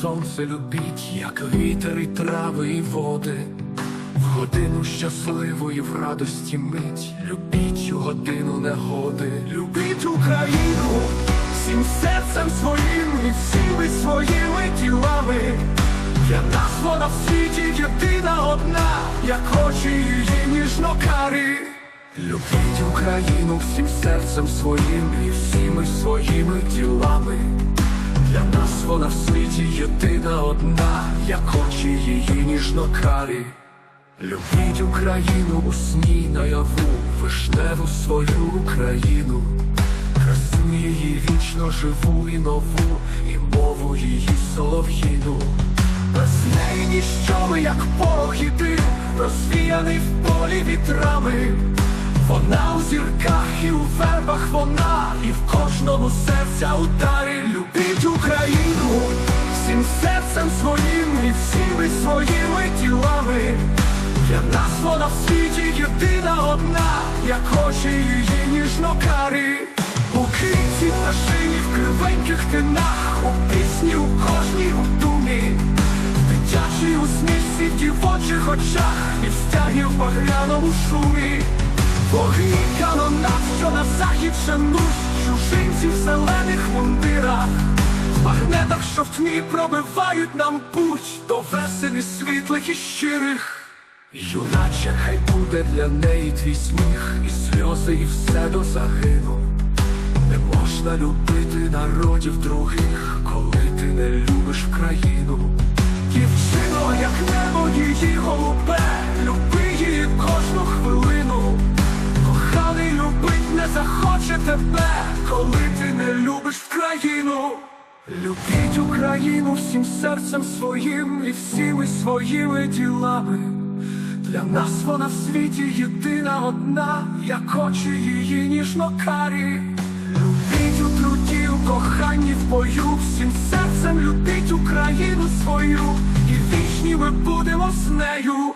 сонце любіть, як вітер і трави і води. В годину щасливої в радості мить, любіть у годину негоди, любіть Україну всім серцем своїм і всіми своїми ділами. Для нас вона в світі єдина одна, як очі її ніжно карі. Любіть Україну всім серцем своїм і всіми своїми ділами. Вона в світі єдина одна, як очі її ніжно карі. Любіть Україну у сні наяву, вишневу свою Україну, красу її вічно живу і нову, і мову її солов'їну. Без неї ніщо ми, як порох розвіяний в полі вітрами. Вона у зірках і у вербах вона, і в кожному серця ударі. Любіть Україну всім серцем своїм і всіми своїми ділами. Для нас вона в світі єдина одна, як очі її ніжно карі. У квітці пташині в кривеньких тинах, у пісні у кожній у думі, дитячій усмішці в дівочих очах, і в стягі в багряному шумі. Боги канонат, що на захід шануть, чужинці в зелених мундирах, в магнетах, що в тьмі пробивають нам путь до веселі світлих і щирих. Юначе, хай буде для неї твій сміх, і сльози, і все до загину. Не можна любити народів других, коли ти не любиш країну. Дівчино, як небо її голубе, люби її кожну хвилину. Коханий любить не захоче тебе, коли ти не любиш. Любіть Україну всім серцем своїм і всіми своїми ділами. Для нас вона в світі єдина одна, як очі її ніжно карі. Любіть у труді, у коханні в бою, всім серцем любіть Україну свою, і вічні ми будемо з нею.